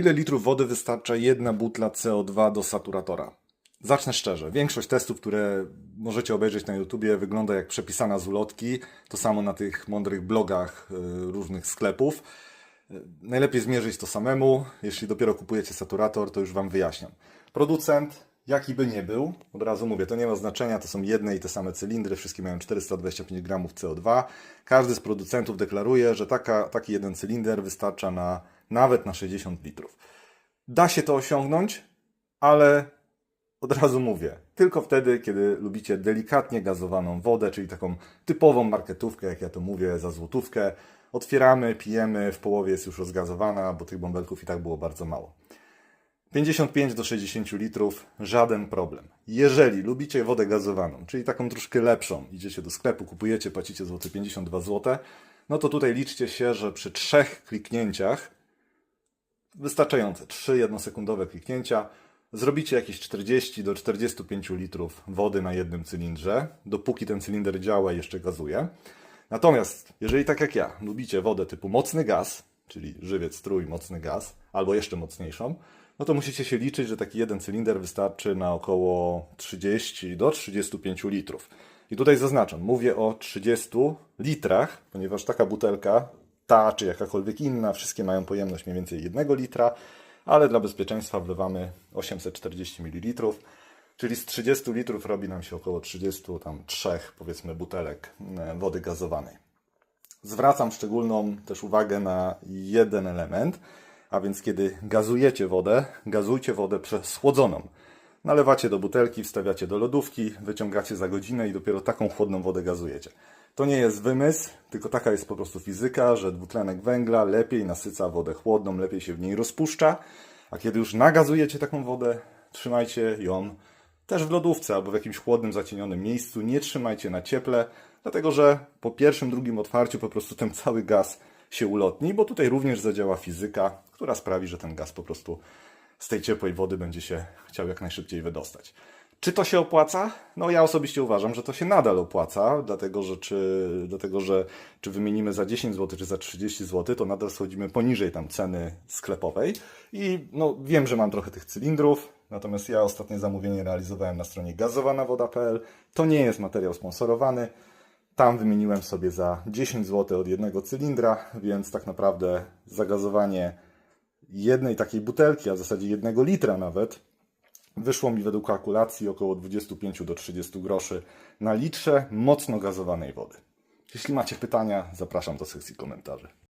Ile litrów wody wystarcza jedna butla CO2 do saturatora? Zacznę szczerze. Większość testów, które możecie obejrzeć na YouTubie, wygląda jak przepisana z ulotki. To samo na tych mądrych blogach y, różnych sklepów. Y, Najlepiej zmierzyć to samemu. Jeśli dopiero kupujecie saturator, to już Wam wyjaśniam. Producent, jaki by nie był, od razu mówię, to nie ma znaczenia, to są jedne i te same cylindry, wszystkie mają 425 gramów CO2. Każdy z producentów deklaruje, że taka, taki jeden cylinder wystarcza na nawet na 60 litrów. Da się to osiągnąć, ale od razu mówię, tylko wtedy, kiedy lubicie delikatnie gazowaną wodę, czyli taką typową marketówkę, jak ja to mówię, za złotówkę. Otwieramy, pijemy, w połowie jest już rozgazowana, bo tych bąbelków i tak było bardzo mało. 55 do 60 litrów, żaden problem. Jeżeli lubicie wodę gazowaną, czyli taką troszkę lepszą, idziecie do sklepu, kupujecie, płacicie złoty 52 zł, no to tutaj liczcie się, że przy trzech kliknięciach wystarczające. Trzy jednosekundowe kliknięcia. Zrobicie jakieś 40 do 45 litrów wody na jednym cylindrze, dopóki ten cylinder działa i jeszcze gazuje. Natomiast, jeżeli tak jak ja, lubicie wodę typu mocny gaz, czyli żywiec, strój, mocny gaz, albo jeszcze mocniejszą, no to musicie się liczyć, że taki jeden cylinder wystarczy na około 30 do 35 litrów. I tutaj zaznaczam, mówię o 30 litrach, ponieważ taka butelka, ta czy jakakolwiek inna, wszystkie mają pojemność mniej więcej 1 litra, ale dla bezpieczeństwa wlewamy 840 ml, czyli z 30 litrów robi nam się około 33 powiedzmy butelek e, wody gazowanej. Zwracam szczególną też uwagę na jeden element, a więc kiedy gazujecie wodę, gazujcie wodę schłodzoną. Nalewacie do butelki, wstawiacie do lodówki, wyciągacie za godzinę i dopiero taką chłodną wodę gazujecie. To nie jest wymysł, tylko taka jest po prostu fizyka, że dwutlenek węgla lepiej nasyca wodę chłodną, lepiej się w niej rozpuszcza, a kiedy już nagazujecie taką wodę, trzymajcie ją też w lodówce albo w jakimś chłodnym, zacienionym miejscu. Nie trzymajcie na cieple, dlatego że po pierwszym, drugim otwarciu po prostu ten cały gaz się ulotni, bo tutaj również zadziała fizyka, która sprawi, że ten gaz po prostu z tej ciepłej wody będzie się chciał jak najszybciej wydostać. Czy to się opłaca? No ja osobiście uważam, że to się nadal opłaca, dlatego że czy, dlatego, że czy wymienimy za 10 zł, czy za 30 zł, to nadal schodzimy poniżej tam ceny sklepowej. I no, wiem, że mam trochę tych cylindrów, natomiast ja ostatnie zamówienie realizowałem na stronie gazowanawoda.pl. To nie jest materiał sponsorowany. Tam wymieniłem sobie za 10 zł od jednego cylindra, więc tak naprawdę zagazowanie jednej takiej butelki, a w zasadzie jednego litra nawet, wyszło mi według kalkulacji około 25 do 30 groszy na litrze mocno gazowanej wody. Jeśli macie pytania, zapraszam do sekcji komentarzy.